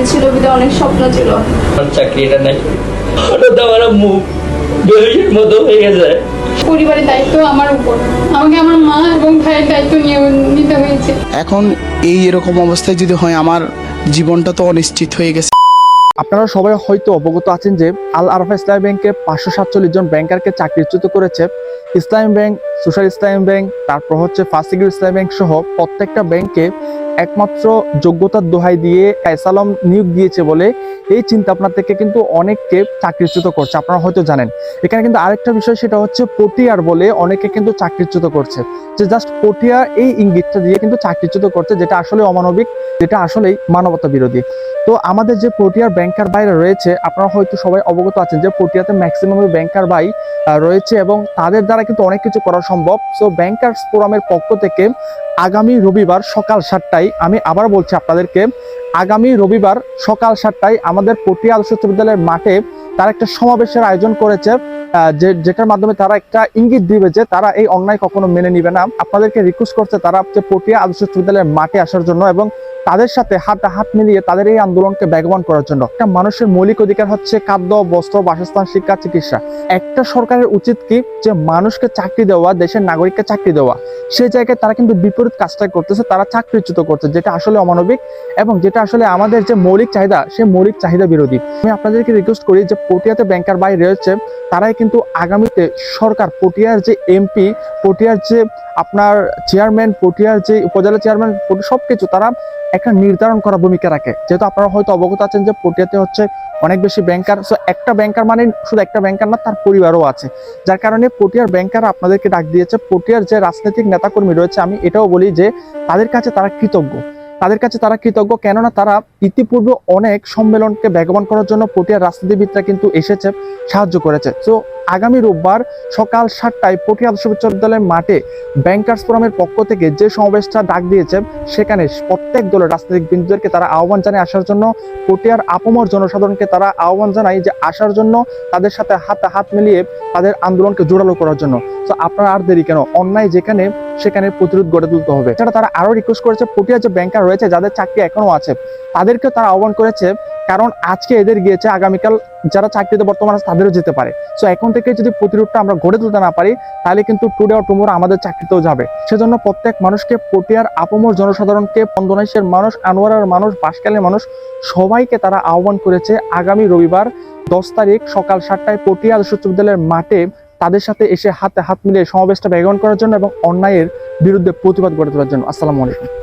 চাকরি ছিল বিধে অনেক স্বপ্ন ছিল। চাকরি চাকরিটা নাই। হঠাৎ আমার আম্মু বেহুশের মতো হয়ে গেছে। পরিবারের দায়িত্ব আমার উপর। আমাকে আমার মা এবং ভাইয়ের দায়িত্ব নিয়ে নিতে হয়েছে। এখন এই এরকম অবস্থায় যদি হয় আমার জীবনটা তো অনিশ্চিত হয়ে গেছে। আপনারা সবাই হয়তো অবগত আছেন যে আল আরফা ইসলামী ব্যাংকে পাঁচশো সাতচল্লিশ জন ব্যাংকারকে চাকরিচ্যুত করেছে। ইসলামী ব্যাংক, সোশ্যাল ইসলামী ব্যাংক, তারপর হচ্ছে সিকিউর ইসলামী ব্যাংক সহ প্রত্যেকটা ব্যাংকে একমাত্র যোগ্যতার দোহাই দিয়ে অ্যাসালম নিয়োগ দিয়েছে বলে এই চিন্তা আপনার থেকে কিন্তু অনেককে চাকরিচ্যুত করছে, আপনারা হয়তো জানেন। এখানে কিন্তু আরেকটা বিষয়, সেটা হচ্ছে পটিয়ার বলে অনেকে কিন্তু চাকরিচ্যুত করছে। যে জাস্ট পটিয়া এই ইঙ্গিতটা দিয়ে কিন্তু চাকরিচ্যুত করছে, যেটা আসলে অমানবিক, যেটা আসলেই মানবতা বিরোধী তো আমাদের যে পটিয়ার ব্যাংকার বাইরে রয়েছে, আপনারা হয়তো সবাই অবগত আছেন যে পটিয়াতে ম্যাক্সিমাম ব্যাংকার বাই রয়েছে এবং তাদের দ্বারা কিন্তু অনেক কিছু করা সম্ভব। সো ব্যাংকার্স ফোরামের পক্ষ থেকে আগামী রবিবার সকাল সাতটায় আমি আবার বলছি আপনাদেরকে, আগামী রবিবার সকাল সাতটায় আমাদের পটিয়া আদর্শ উচ্চ বিদ্যালয়ের মাঠে তারা একটা সমাবেশের আয়োজন করেছে যে, যেটার মাধ্যমে তারা একটা ইঙ্গিত দিবে যে তারা এই অন্যায় কখনো মেনে নিবে না। আপনাদেরকে রিকোয়েস্ট করছে তারা পটিয়া আদর্শ উচ্চ বিদ্যালয়ের মাঠে আসার জন্য এবং তাদের সাথে হাতে হাত মিলিয়ে তাদের এই আন্দোলনকে বেগবান করার জন্য। একটা মানুষের মৌলিক অধিকার হচ্ছে খাদ্য, বস্ত্র, বাসস্থান, শিক্ষা, চিকিৎসা। একটা সরকারের উচিত কি যে মানুষকে চাকরি দেওয়া, দেশের নাগরিককে চাকরি দেওয়া। সেই জায়গায় তারা কিন্তু বিপরীত কাজটাই করতেছে, তারা চাকরিচ্যুত করছে, যেটা আসলে অমানবিক এবং যেটা আসলে আমাদের যে মৌলিক চাহিদা সেই মৌলিক চাহিদা বিরোধী। আমি আপনাদেরকে রিকোয়েস্ট করি যে পটিয়াতে ব্যাংকার বাই রয়েছে, তারাই কিন্তু আগামীতে সরকার, পটিয়ার যে এমপি পটিয়ার যে আপনার চেয়ারম্যান পটিয়ার যে উপজেলা চেয়ারম্যান সব কিছু তারা একটা নির্ধারণ করা ভূমিকা রাখে। যেহেতু আপনারা হয়তো অবগত আছেন যে পটিয়াতে হচ্ছে অনেক বেশি ব্যাংকার সো একটা ব্যাংকার মানে শুধু একটা ব্যাংকার না, তার পরিবারও আছে। যার কারণে পটিয়ার ব্যাংকার আপনাদেরকে ডাক দিয়েছে। পটিয়ার যে রাজনৈতিক নেতাকর্মী রয়েছে, আমি এটাও বলি যে তাদের কাছে তারা কৃতজ্ঞ। তাদের কাছে তারা কৃতজ্ঞ কেননা তারা ইতিপূর্বে অনেক সম্মেলনকে বেগবান করার জন্য পটিয়ার রাজনীতিবিদরা কিন্তু এসেছে, সাহায্য করেছে। তো আগামী রোববার সকাল সাতটায় পটিয়া আদর্শ বিশ্ববিদ্যালয়ের মাঠে ব্যাংকার্স ফোরামের পক্ষ থেকে যে সমাবেশটা ডাক দিয়েছে, সেখানে প্রত্যেক দলের রাজনৈতিক বিন্দুদেরকে তারা আহ্বান জানায় আসার জন্য, পটিয়ার আপমর জনসাধারণকে তারা আহ্বান জানায় যে আসার জন্য তাদের সাথে হাতে হাত মিলিয়ে তাদের আন্দোলনকে জোরালো করার জন্য। তো আপনারা আর দেরি কেন? অন্যায় যেখানে, সেখানে প্রতিরোধ গড়ে তুলতে হবে। এছাড়া তারা আরও রিকোয়েস্ট করেছে পটিয়া যে ব্যাংকার রয়েছে, যাদের চাকরি এখনও আছে তাদেরকে তারা আহ্বান করেছে কারণ আজকে এদের গিয়েছে, আগামীকাল যারা চাকরিতে বর্তমান আছে তাদেরও যেতে পারে। সো এখন থেকে যদি প্রতিরোধটা আমরা গড়ে তুলতে না পারি, তাহলে কিন্তু টুডে ও টুমোর আমাদের চাকরিতেও যাবে। সেজন্য প্রত্যেক মানুষকে পটিয়ার আপমর জনসাধারণকে পন্দনাইশের মানুষ, আনোয়ারের মানুষ, বাসকালের মানুষ, সবাইকে তারা আহ্বান করেছে আগামী রবিবার দশ তারিখ সকাল সাতটায় পটিয়া আদর্শ উচ্চ বিদ্যালয়ের মাঠে তাদের সাথে এসে হাতে হাত মিলিয়ে সমাবেশটা বেগন করার জন্য এবং অন্যায়ের বিরুদ্ধে প্রতিবাদ গড়ে তোলার জন্য। আসসালামু আলাইকুম।